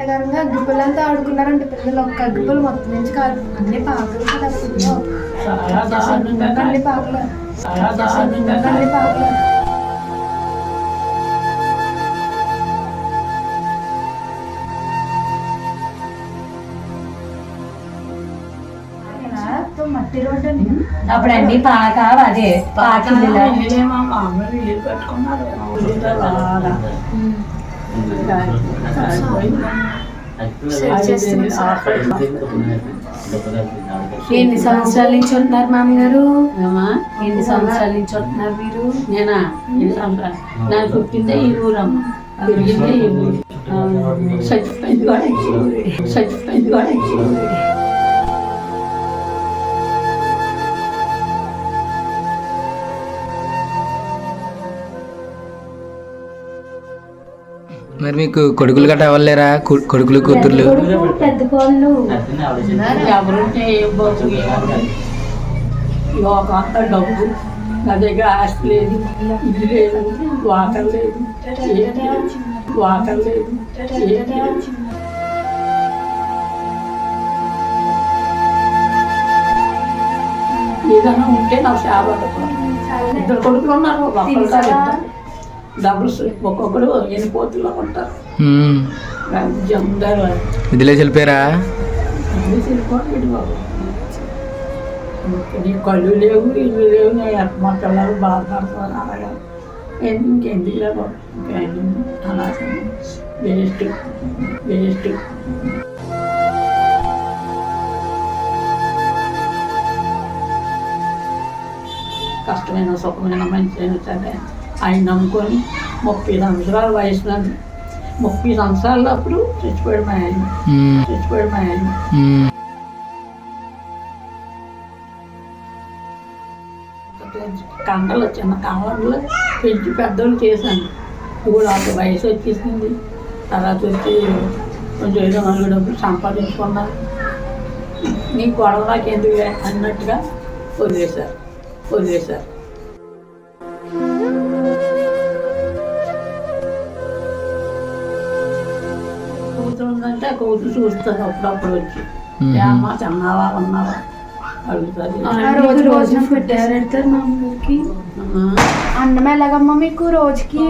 అగ్గిపుల్లంతా ఆడుకున్నారంటే పిల్లలు. ఒక్క అగ్గిపుల్ మొత్తం నుంచి కాదు అన్ని పాకలు అన్ని పాకలు. అన్ని పాకలు. మట్టి రోడ్డు అని అప్పుడు అన్ని పాక అదే పాకిళ్ళు ఎన్ని సంవత్సరాల నుంచి ఉంటున్నారు మామగారు? ఏమా? ఎన్ని సంవత్సరాల నుంచి ఉంటున్నారు మీరు? నేనా? నాకు పుట్టిందే ఈ ఊరమ్మ. పెరిగిందే ఈ ఊరు. చచ్చిపోయింది కూడా. చచ్చిపోయింది కూడా మరి మీకు కొడుకులు గట్రా అవ్వలేరా కు- కొడుకులు కూతుర్లు డబ్బు నా దగ్గర ఆస్తి లేదు ఇల్లు లేదు వాటర్ లేదు. వాటర్ లేదు. ఏదైనా ఉంటే నాకు సేవ ఇద్దరు కొడుకులు ఉన్నారు. డబుల్స్ ఒక్కొక్కరు ఎన్ని పోతుల్లో ఉంటారు. జమదారు వదిలేసి వెళ్ళిపోయారా నీ కళ్ళు లేవు ఇల్లు లేవు మా పిల్లలు బాధపడుతున్నారు అలాగా ఇంకెందుకు లేవు అలాగే వేస్ట్. వేస్ట్. కష్టమైన సుఖమైన మంచి సరే ఆయన నమ్ముకొని ముప్పై సంవత్సరాల వయసు నాది. ముప్పై సంవత్సరాలు అప్పుడు చచ్చిపోయాడు మా ఆయన. చచ్చిపోయాడు మా ఆయన. కండలు చిన్న కండలు పెంచి పెద్దోళ్ళు చేశాను. ఇప్పుడు అంత వయసు వచ్చేసింది. తర్వాత వచ్చి కొంచెం ఏదో నాలుగు డబ్బులు సంపాదించుకున్నా. నీ గొడవ నాకు ఎందుకు అన్నట్టుగా వదిలేశారు. వదిలేశారు. ఆ కూతురు చూస్తుంది అప్పుడప్పుడు వచ్చి. మ్మ్. ఏమ్మా తిన్నావా ఉన్నావా? రోజు రోజున ఫుడ్ ఎవరు పెడతారు మా అమ్మకి? అన్నం ఎలాగమ్మా మీకు రోజుకి?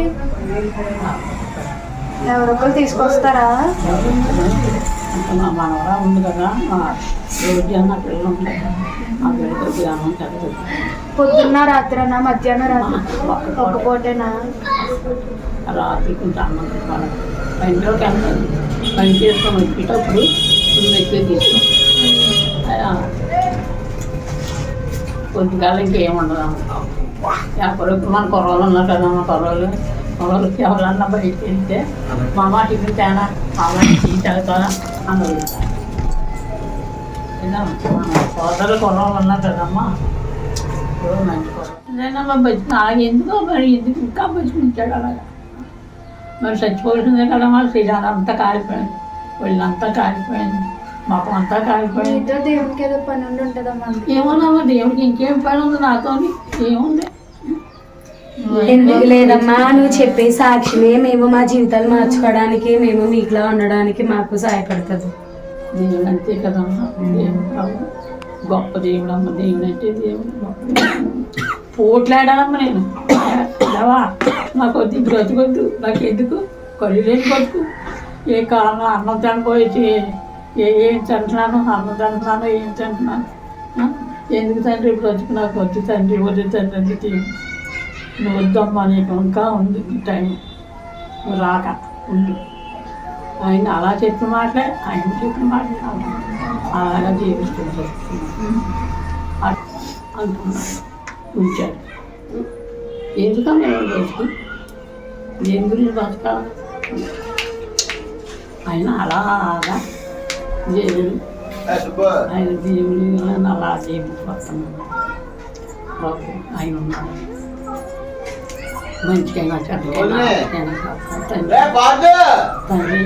ఎవరొకరు తీసుకొస్తారా? మా మనవరా ఉంది కదా రోజు అన్న పిల్లలు ఉంటాయి ఆ చదువు పొద్దున్న రాత్రినా మధ్యాహ్నం రాత్రి? ఒక్క పూటేనా? రాత్రి కొంచెం అన్నం తిప్పాలి పని చేస్తాం పని చేసుకొని వచ్చేటప్పుడు కొన్ని ఎక్కువ తీసుకో కొద్దిగా ఇంకేముండదు ఎప్పుడు మన కుర్రోళ్ళు ఉన్నారు కదా మన కుర్రోళ్ళు. కుర్రోళ్ళకి ఎవరన్నా బయటికి వెళ్తే మా అమ్మ టిఫిన్ తేనా మా అమ్మ టీ తాగుతారా అని అడుగుతారు. ఇలా సోదరులు ఉన్నారు కదమ్మా ఇప్పుడు మంచి కుర్రోళ్ళు. నేనమ్మా బతి ఎందుకో మరి ఎందుకు ఇంకా బతికించాడు అలాగా మరి చచ్చిపోతుందే కదా మరి. శ్రీరామ్ అంతా కాలిపోయింది. ఒళ్ళంతా కాలిపోయింది. మొత్తం అంతా కాలిపోయింది. దేవునికి ఏదో పని ఉండి ఉంటుందమ్మా ఏమోనమ్మా దేవుడికి ఇంకేం పని ఉంది నాతో ఏముంది? ఎందుకు లేదమ్మా? నువ్వు చెప్పే సాక్షిమే మేము మా జీవితాలు మార్చుకోవడానికి మేము మీకులా ఉండడానికి మాకు సహాయపడుతుంది. దేవుడు అంతే కదమ్మా. దేవుడు గొప్ప దేవుడు అమ్మ దేవుడు. అంటే దేవుడు. గొప్ప పోట్లాడాలమ్మ నేను. లేవా నాకు వద్దు బ్రతుకొద్దు నాకు ఎందుకు? కళ్ళు లేని బతుకు. ఏ కాలంలో అన్నం చనిపోయి ఏ ఏం తింటున్నాను? అన్నం తింటున్నాను? ఏం తింటున్నాను? ఎందుకు తండ్రి బ్రతుకు నాకు వద్దు తండ్రి వద్దు తండ్రి అందుకే నువ్వు వద్దమ్మా నీకు ఇంకా ఉంది టైం రాక ఉండు. ఆయన అలా చెప్పిన మాటలే ఆయన చెప్పిన మాటలే అలాగా జీవిస్తుంది అంటున్నాడు ఉంచాడు ఎందుకన్నా బతుకు దేని గురించి బతకాలి ఆయన అలాగా దేవుడు ఆయన దేవుడు అలా జీవించబడుతున్నాడు బాబు ఆయన ఉన్నాడు. కాపాడు. తండ్రి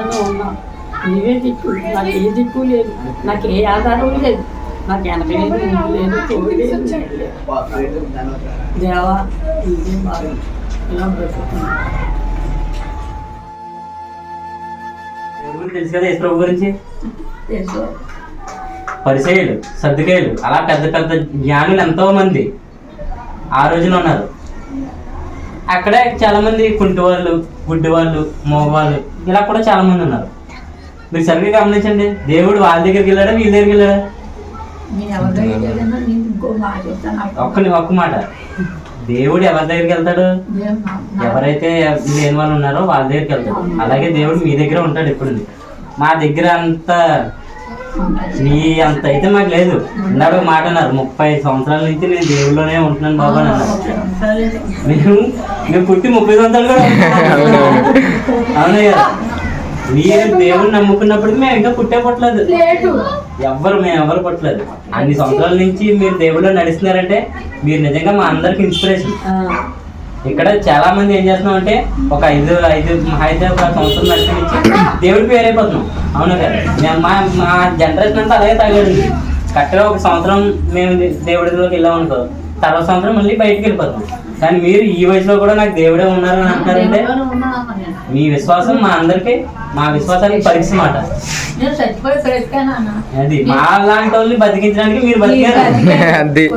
నువ్వు ఉన్నావు నీవే దిక్కు. నాకు ఏ దిక్కు లేదు. నాకు ఏ ఆధారం లేదు. నాకు వెనక లేదు ముందు లేదు తోడు. దేవా బాగా ఇలా బ్రతుకుతున్నా తెలుసు కదా యేసు గురించి? తెలుసు. పరిచయలు సర్దుకాయలు అలా పెద్ద పెద్ద జ్ఞానులు ఎంతో మంది ఆ రోజున ఉన్నారు. అక్కడే చాలా మంది కుంటి వాళ్ళు గుడ్డి వాళ్ళు మగవాళ్ళు ఇలా కూడా చాలా మంది ఉన్నారు. మీరు సరిగ్గా గమనించండి దేవుడు వాళ్ళ దగ్గరికి వెళ్ళాడా వీళ్ళ దగ్గరికి వెళ్ళాడా? నాకు ఒక్క మాట. దేవుడు ఎవరి దగ్గరికి వెళ్తాడు? ఎవరైతే లేని వాళ్ళు ఉన్నారో వాళ్ళ దగ్గరికి వెళ్తాడు. అలాగే దేవుడు మీ దగ్గర ఉంటాడు ఎప్పుడు మా దగ్గర అంత మీ అంత అయితే మాకు లేదు. ఇందాక మాట అన్నారు ముప్పై సంవత్సరాల నుంచి నేను దేవుళ్ళలోనే ఉంటున్నాను బాబా అని అన్నారు. మేము మేము పుట్టి ముప్పై సంవత్సరాలు కూడా అవునా. కదా మీరు దేవుడిని నమ్ముకున్నప్పటికీ మేము ఇంకా పుట్టే పుట్టలేదు. ఎవ్వరు మేము ఎవరు పుట్టలేదు. అన్ని సంవత్సరాల నుంచి మీరు దేవుళ్ళు నడుస్తున్నారంటే మీరు నిజంగా మా అందరికి ఇన్స్పిరేషన్ ఇక్కడ చాలా మంది ఏం చేస్తున్నాం అంటే ఒక ఐదు ఐదు అయితే ఒక సంవత్సరం నడిచి దేవుడి పేరు అయిపోతున్నాం అవునా కదా? మేము మా మా జనరేషన్ అంతా అలాగే తగలడింది కరెక్ట్గా ఒక సంవత్సరం మేము దేవుడిలోకి వెళ్ళాం అనుకో తర్వాత సంవత్సరం మళ్ళీ బయటికి వెళ్ళిపోతాం. కానీ మీరు ఈ వయసులో కూడా నాకు దేవుడే ఉన్నారని నేను మీ విశ్వాసం మా అందరికి మా విశ్వాసానికి పరీక్ష మాట అది మా లాంటి వాళ్ళని బతికించడానికి మీరు బతికారు.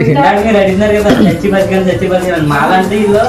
మీరు అడిగినారు కదా చచ్చి బతికాను చచ్చి బతికాను. మా లాంటి ఇల్లు